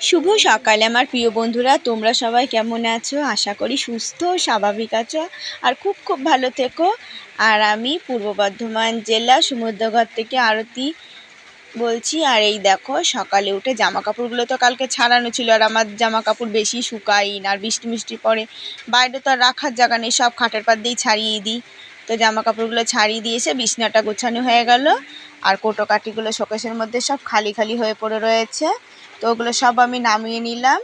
শুভ সকালে, আমার প্রিয় বন্ধুরা। তোমরা সবাই কেমন আছো? আশা করি সুস্থ, স্বাভাবিক আছো। আর খুব খুব ভালো থেকো। আর আমি পূর্ব বর্ধমান জেলা সমুদ্রঘর থেকে আরতি বলছি। আর এই দেখো, সকালে উঠে জামা কাপড়গুলো তো কালকে ছাড়ানো ছিল। আর আমার জামা কাপড় বেশি শুকাই না, আর বৃষ্টি মিষ্টি পরে বাইরে তো আর রাখার জায়গা নেই, সব খাটের পাত দিয়েই ছাড়িয়ে দিই। তো জামা কাপড়গুলো ছাড়িয়ে দিয়ে এসে বিছনাটা গোছানো হয়ে গেল। আর কোটো কাটিগুলো শোকেশের মধ্যে সব খালি খালি হয়ে পড়ে রয়েছে। তো ওগুলো সব আমি নামিয়ে নিলাম।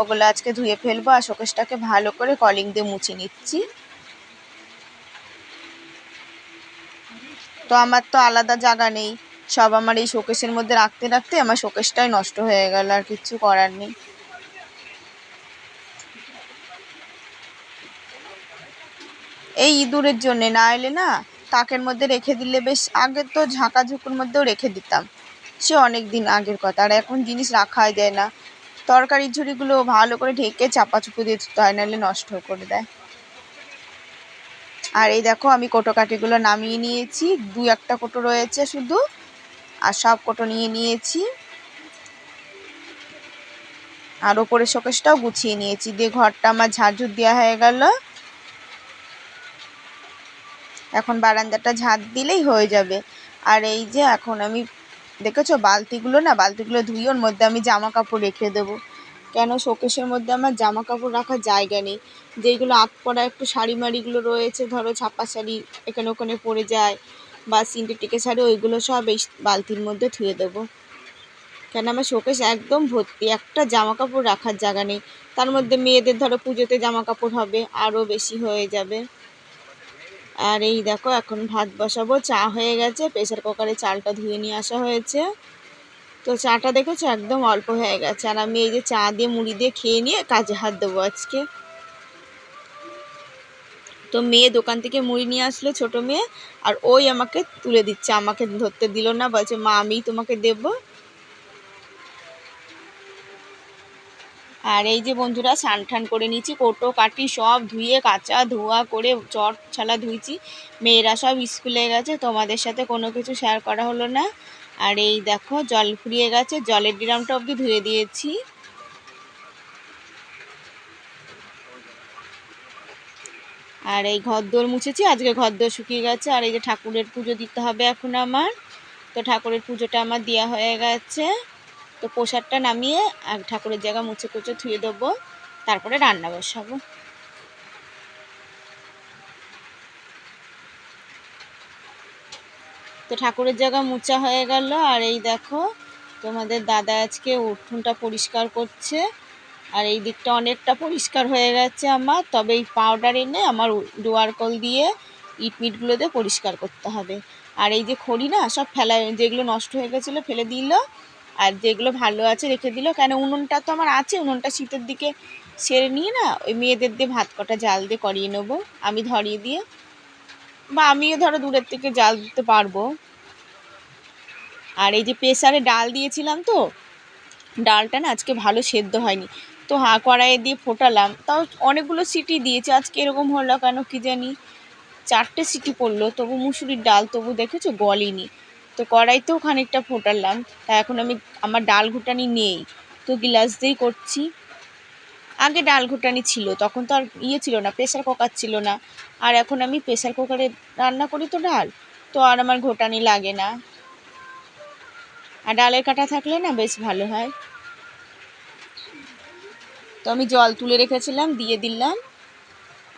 ওগুলো আজকে ধুয়ে ফেলব আর শোকেশটাকে ভালো করে কলিং দিয়ে মুছে নিচ্ছি। তো আমার তো আলাদা জায়গা নেই। সব আমার এই শোকেশের মধ্যে রাখতে রাখতে আমার শোকেশটাই নষ্ট হয়ে গেল আর কিচ্ছু করার নেই। এই ইঁদুরের জন্যে না এলে না, তাকের মধ্যে রেখে দিলে বেশ, আগে তো ঝাঁকা ঝুঁকুর মধ্যেও রেখে দিতাম। সে অনেক দিন আগের কথা। আর এখন জিনিস রাখাই যায় না। তরকারির ঝুড়িগুলো ভালো করে ঢেকে চাপা চুপু দিয়ে দিতে হয়, নাহলে নষ্ট করে দেয়। আর এই দেখো, আমি কোটো কাটিগুলো নামিয়ে নিয়েছি। দু একটা কোটো রয়েছে শুধু। আর সব কোটো নিয়ে নিয়েছি। আর ওপরের শোকেশটাও গুছিয়ে নিয়েছি। দিয়ে ঘরটা আমার ঝাড়ঝুড় দেওয়া হয়ে গেল। এখন বারান্দাটা ঝাঁট দিলেই হয়ে যাবে। আর এই যে, এখন আমি দেখেছ? বালতিগুলো না, বালতিগুলো ধুয়ে ওর মধ্যে আমি জামা কাপড় রেখে দেবো। কেন? শোকেশের মধ্যে আমার জামা কাপড় রাখার জায়গা নেই। যেইগুলো আত পরা একটু শাড়ি মাড়িগুলো রয়েছে, ধরো ছাপা শাড়ি এখানে ওখানে পড়ে যায় বা সিন্থেটিকে শাড়ি, ওইগুলো সব এই বালতির মধ্যে ধুয়ে দেবো। কেন? আমার শোকেশ একদম ভর্তি, একটা জামা কাপড় রাখার জায়গা নেই। তার মধ্যে মেয়েদের ধরো পুজোতে জামা কাপড় হবে, আরও বেশি হয়ে যাবে। আর এই দেখো, এখন ভাত বসাবো, চা হয়ে গেছে, প্রেসার কুকারে চালটা ধুয়ে নিয়ে আসা হয়েছে। তো চাটা দেখেছ? একদম অল্প হয়ে গেছে। আর আমি এই যে চা দিয়ে মুড়ি দিয়ে খেয়ে নিয়ে কাজে হাত দেবো আজকে। তো মেয়ে দোকান থেকে মুড়ি নিয়ে আসলো, ছোট মেয়ে, আর ওই আমাকে তুলে দিচ্ছে। আমাকে ধরতে দিল না, বলছে, মা, আমিই তোমাকে দেবো। আর এই যে বন্ধুরা, স্নান ঠান করে নিচ্ছি কোটো কাটি সব ধুয়ে, কাঁচা ধোয়া করে, চট ছালা ধুইছি। মেয়েরা সব স্কুলে গেছে, তোমাদের সাথে কোনো কিছু শেয়ার করা হলো না। আর এই দেখো, জল ফুরিয়ে গেছে, জলের ড্রামটা অবধি ধুয়ে দিয়েছি। আর এই ঘর দোর মুছেছি, আজকে ঘর দোর শুকিয়ে গেছে। আর এই যে ঠাকুরের পুজো দিতে হবে এখন আমার। তো ঠাকুরের পুজোটা আমার দেওয়া হয়ে গেছে। তো প্রসাদটা নামিয়ে এক ঠাকুরের জায়গা মুছে কুচে ধুয়ে দেবো, তারপরে রান্না বসাবো। তো ঠাকুরের জায়গা মুছা হয়ে গেল, আর এই দেখো তোমাদের দাদা আজকে উঠোনটা পরিষ্কার করছে, আর এই দিকটা অনেকটা পরিষ্কার হয়ে গেছে আমার, তবে এই পাউডার এনে আমার ডোয়ার কল দিয়ে ইট দিয়ে পরিষ্কার করতে হবে। আর এই যে খড়ি না, সব ফেলা, যেগুলো নষ্ট হয়ে গেছিল ফেলে দিল আর যেগুলো ভালো আছে রেখে দিল। কেন উনুনটা তো আমার আছে, উনুনটা শীতের দিকে সেরে নিয়ে না ওই মেয়েদের দিয়ে ভাত কটা জাল দিয়ে করিয়ে নেব, আমি ধরিয়ে দিয়ে বা আমিও ধরো দূরের থেকে জাল দিতে পারব। আর এই যে প্রেসারে ডাল দিয়েছিলাম তো, ডালটা না আজকে ভালো সেদ্ধ হয়নি। তো হাঁ কড়াইয়ে দিয়ে ফোটালাম, তাও অনেকগুলো সিটি দিয়েছে, আজকে এরকম হলো কেন কি জানি, চারটে সিটি পড়ল, তবু মুসুরির ডাল তবু দেখেছ গলেনি। তো কড়াইতেও খানিকটা ফোটালাম, তা এখন আমি আমার ডাল ঘুটানি নেই, তো গিলাস দিয়েই করছি। আগে ডাল ঘুটানি ছিল, তখন তো আর ইয়ে ছিল না প্রেশার কুকার ছিল না। আর এখন আমি প্রেশার কুকারে রান্না করি তো ডাল, তো আর আমার ঘোটানি লাগে না। আর ডালের কাটা থাকলে না বেশ ভালো হয়। তো আমি জল তুলে রেখেছিলাম, দিয়ে দিলাম।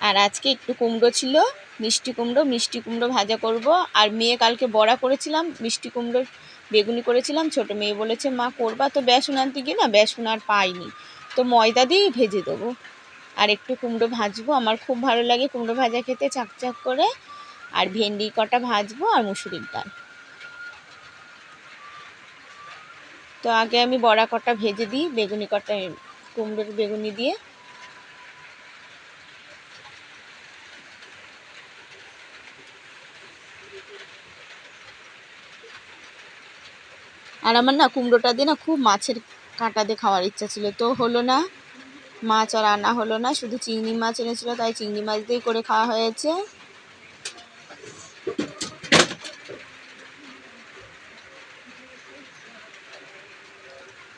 আর আজকে একটু কুমড়ো ছিল মিষ্টি কুমড়ো মিষ্টি কুমড়ো ভাজা করব। আর মেয়ে কালকে বড়া করেছিলাম, মিষ্টি কুমড়োর বেগুনি করেছিলাম, ছোট মেয়ে বলেছে, মা, করবা? তো বেসন আনতে গিয়ে না বেসন আর পাইনি। তো ময়দা দিয়েই ভেজে দেবো। আর একটু কুমড়ো ভাজবো, আমার খুব ভালো লাগে কুমড়ো ভাজা খেতে, চাকচাক করে। আর ভেন্ডি কটা ভাজবো আর মুসুরির ডাল। তো আগে আমি বড়া কটা ভেজে দিই, বেগুনি কটা, কুমড়োর বেগুনি দিয়ে। আর আমার না কুমড়োটা দিয়ে না খুব মাছের কাঁটা দিয়ে খাওয়ার ইচ্ছা ছিল। তো হলো না, মাছ আর আনা হলো না, শুধু চিংড়ি মাছ এনেছিল, তাই চিংড়ি মাছ দিয়েই করে খাওয়া হয়েছে।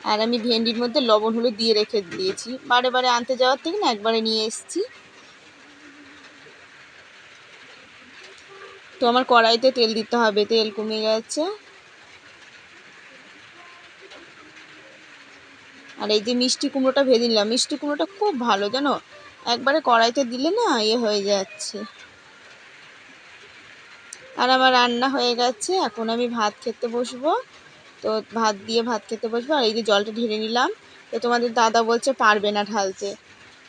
আর আমি ভেন্ডির মধ্যে লবণ হলুদ দিয়ে রেখে দিয়েছি। বারে বারে আনতে যাওয়ার থেকে না একবারে নিয়ে এসেছি। তো আমার কড়াইতে তেল দিতে হবে, তেল কমে গেছে। আর এই যে মিষ্টি কুমড়োটা ভেজে নিলাম। মিষ্টি কুমড়োটা খুব ভালো, জানো? একবারে কড়াইতে দিলে না ইয়ে হয়ে যাচ্ছে। আর আমার রান্না হয়ে গেছে, এখন আমি ভাত খেতে বসবো। তো ভাত দিয়ে ভাত খেতে বসবো, আর এই যে জলটা ঢেলে নিলাম। তো তোমাদের দাদা বলছে পারবে না ঢালতে।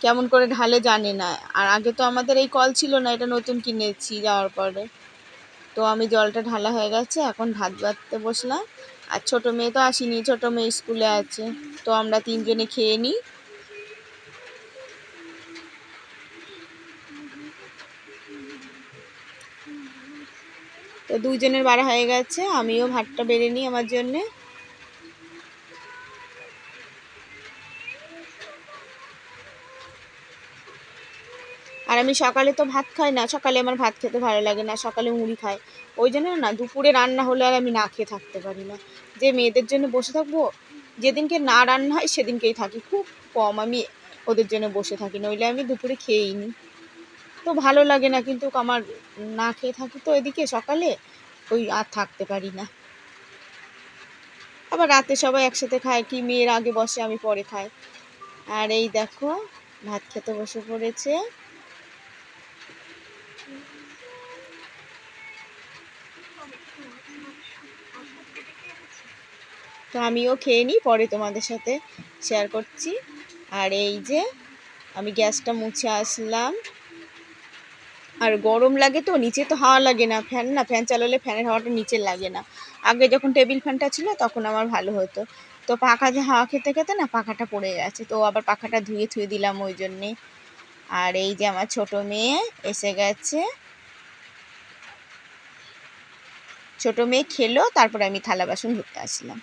কেমন করে ঢালে জানে না। আর আগে তো আমাদের এই কল ছিল না, এটা নতুন কিনেছি যাওয়ার পরে। তো আমি জলটা ঢালা হয়ে গেছে, এখন ভাত বাড়তে বসলাম। আর ছোটো মেয়ে তো আসেনি, ছোটো মেয়ে স্কুলে আছে। তো আমরা তিনজনে খেয়ে নিই। তো দুইজনের বাড়া হয়ে গেছে, আমিও ভাতটা বেড়ে নিই আমার জন্যে। আর আমি সকালে তো ভাত খাই না, সকালে আমার ভাত খেতে ভালো লাগে না, সকালে মুড়ি খাই। ওই জন্য না, দুপুরে রান্না হলে আর আমি না খেয়ে থাকতে পারি না। যে মেয়েদের জন্য বসে থাকব, যেদিনকে না রান্না হয় সেদিনকেই থাকি। খুব কম আমি ওদের জন্য বসে থাকি, নইলে আমি দুপুরে খেয়েই নিই তো ভালো লাগে না, কিন্তু আমার না খেয়ে থাকি তো এদিকে সকালে, ওই আর থাকতে পারি না। আবার রাতে সবাই একসাথে খায়, কি মেয়ের আগে বসে, আমি পরে খাই। আর এই দেখো, ভাত খেতে বসে পড়েছে। তো আমিও খেয়ে নিই, পরে তোমাদের সাথে শেয়ার করছি। আর এই যে, আমি গ্যাসটা মুছে আসলাম। আর গরম লাগে তো, নিচে তো হাওয়া লাগে না ফ্যান না ফ্যান চালালে ফ্যানের হাওয়াটা নিচে লাগে না। আগে যখন টেবিল ফ্যানটা ছিল, তখন আমার ভালো হতো। তো পাখা যে হাওয়া খেতে খেতে না, পাখাটা পড়ে গেছে, তো আবার পাখাটা ধুয়ে ধুয়ে দিলাম ওই জন্যে। আর এই যে আমার ছোট মেয়ে এসে গেছে। ছোট মেয়ে খেলো, তারপরে আমি থালা বাসন ধুতে আসলাম।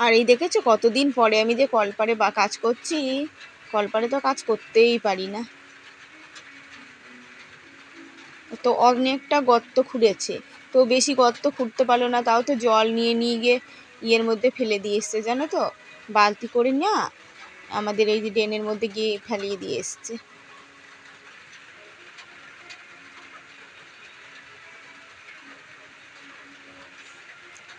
আর এই দেখেছ কতদিন পরে আমি যে কলপারে বা কাজ করছি? কলপারে তো কাজ করতেই পারি না। তো অনেকটা গর্ত খুঁড়েছে। তো বেশি গর্ত খুঁড়তে পারল না, তাও তো জল নিয়ে নিয়ে গিয়ে ইয়ের মধ্যে ফেলে দিয়ে এসছে, জানো তো? বালতি করে না আমাদের এই যে ড্রেনের মধ্যে গিয়ে ফেলিয়ে দিয়ে এসছে।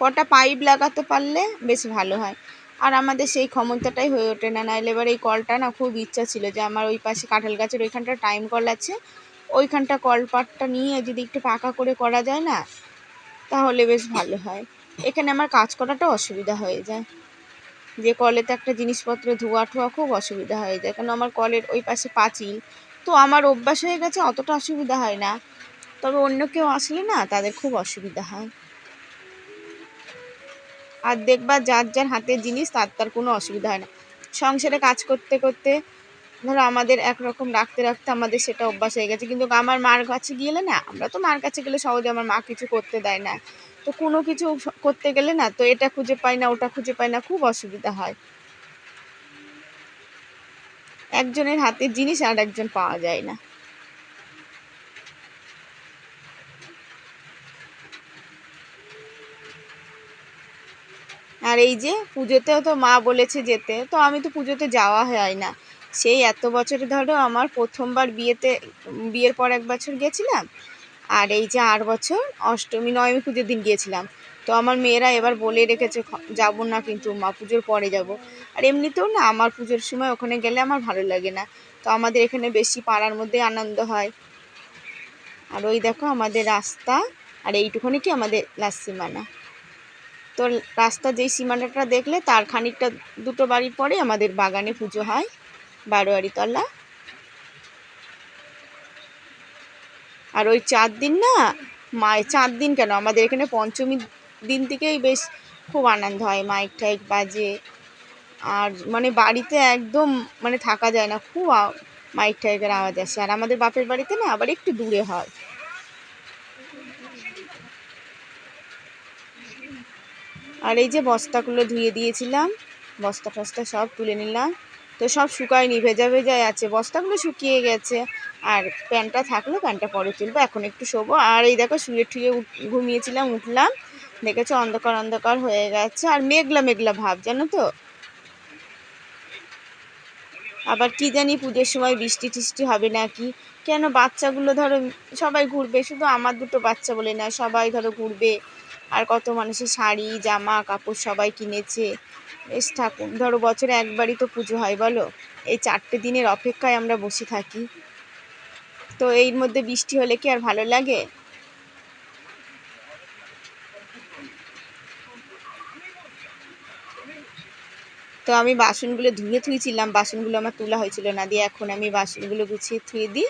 কটা পাইপ লাগাতে পারলে বেশ ভালো হয়। আর আমাদের সেই ক্ষমতাটাই হয়ে ওঠে না, নাহলে এবার এই কলটা না খুব ইচ্ছা ছিল যে আমার ওই পাশে কাঁঠাল গাছের ওইখানটা টাইম কল আছে, ওইখানটা কলপাটটা নিয়ে যদি একটু পাকা করে করা যায় না, তাহলে বেশ ভালো হয়। এখানে আমার কাজ করাটা অসুবিধা হয়ে যায়। যে কলেতে একটা জিনিসপত্র ধোয়া ঠোয়া খুব অসুবিধা হয়ে যায় কারণ আমার কলের ওই পাশে পাঁচিল, তো আমার অভ্যাস হয়ে গেছে, অতটা অসুবিধা হয় না। তবে অন্য কেউ আসলে না তাদের খুব অসুবিধা হয়। আর দেখবা যার যার হাতের জিনিস, তার তার কোনো অসুবিধা হয় না। সংসারে কাজ করতে করতে, ধরো আমাদের একরকম রাখতে রাখতে আমাদের সেটা অভ্যাস হয়ে গেছে। কিন্তু আমার মার কাছে গেলে না, আমরা তো মার কাছে গেলে সহজে আমার মা কিছু করতে দেয় না। তো কোনো কিছু করতে গেলে না, তো এটা খুঁজে পাই না, ওটা খুঁজে পাই না, খুব অসুবিধা হয়। একজনের হাতের জিনিস আর একজন পাওয়া যায় না। আর এই যে পুজোতেও তো মা বলেছে যেতে, তো আমি তো পুজোতে যাওয়া হয় না। সেই এত বছরে ধরো আমার প্রথমবার বিয়েতে, বিয়ের পর এক বছর গেছিলাম, আর এই যে আট বছর অষ্টমী, নবমী পুজোর দিন গিয়েছিলাম। তো আমার মেয়েরা এবার বলে রেখেছে যাব না কিন্তু, মা পুজোর পরে যাব। আর এমনিতেও না, আমার পুজোর সময় ওখানে গেলে আমার ভালো লাগে না। তো আমাদের এখানে বেশি পাড়ার মধ্যে আনন্দ হয়। আর ওই দেখো আমাদের রাস্তা, আর এইটুখানি কি আমাদের লাস্ট সীমানা তো রাস্তা যেই সীমানাটা দেখলে, তার খানিকটা দুটো বাড়ির পরে আমাদের বাগানে পুজো হয়, বারোয়ারিতলা। আর ওই চার দিন না, মায়ের, চার দিন কেন? আমাদের এখানে পঞ্চমী দিন থেকেই বেশ খুব আনন্দ হয় মাইক টাইক বাজে। আর মানে বাড়িতে একদম মানে থাকা যায় না, খুব মাইক টাইকের আওয়াজ আসে। আর আমাদের বাপের বাড়িতে না আবার একটু দূরে হয়। আর এই যে বস্তাগুলো ধুয়ে দিয়েছিলাম, বস্তা টস্তা সব তুলে নিলাম। তো সব শুকায়নি, ভেজা ভেজায় আছে। বস্তাগুলো শুকিয়ে গেছে। আর প্যান্টটা থাকল প্যান্টটা পরে তুলবো। এখন একটু শোবো। আর এই দেখো, শুয়ে ঠুয়ে ঘুমিয়েছিলাম, উঠলাম। দেখেছ, অন্ধকার অন্ধকার হয়ে গেছে। আর মেঘলা মেঘলা ভাব, জানো তো? আবার কি জানি পুজোর সময় বৃষ্টি টিষ্টি হবে নাকি? কেন বাচ্চাগুলো ধরো, সবাই ঘুরবে। শুধু আমার দুটো বাচ্চা বলে না, সবাই ধরো ঘুরবে। আর কত মানুষের শাড়ি, জামা, কাপড় সবাই কিনেছে। বেশ ঠাকুর, ধরো বছরে একবারই তো পুজো হয়, বলো? এই চারটে দিনের অপেক্ষায় আমরা বসে থাকি। তো এর মধ্যে বৃষ্টি হলে কি আর ভালো লাগে? তো আমি বাসনগুলো ধুয়ে থুয়েছিলাম বাসনগুলো আমার তোলা হয়েছিল না দিয়ে এখন আমি বাসনগুলো গুছিয়ে থুয়ে দিই।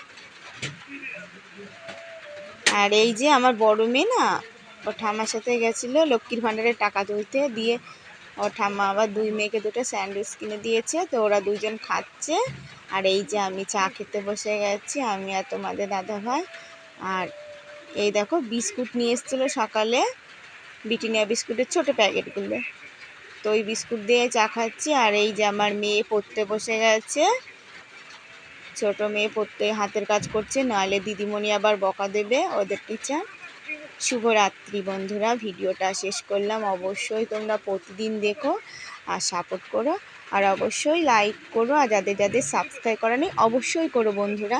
আর এই যে আমার বড় মেয়ে না ও ঠাম্মার সাথে গেছিল, লক্ষ্মীর ভাণ্ডারের টাকা তুলতে। দিয়ে ও ঠাম্মা আবার দুই মেয়েকে দুটো স্যান্ডউইচ কিনে দিয়েছে। তো ওরা দুজন খাচ্ছে। আর এই যে আমি চা খেতে বসে গেছি, আমি আর তোমাদের দাদা ভাই। আর এই দেখো, বিস্কুট নিয়ে এসেছিল সকালে। বিটিনিয়া বিস্কুটের ছোটো প্যাকেটগুলো। তো ওই বিস্কুট দিয়ে চা খাচ্ছি। আর এই যে আমার মেয়ে পড়তে বসে গেছে। ছোট মেয়ে পড়তে হাতের কাজ করছে। নাহলে দিদিমণি আবার বকা দেবে ওদের টিচার শুভরাত্রি বন্ধুরা, ভিডিওটা শেষ করলাম। অবশ্যই তোমরা প্রতিদিন দেখো আর সাপোর্ট করো। আর অবশ্যই লাইক করো। আর যাদের যাদের সাবস্ক্রাইব করা নেই, অবশ্যই করো বন্ধুরা।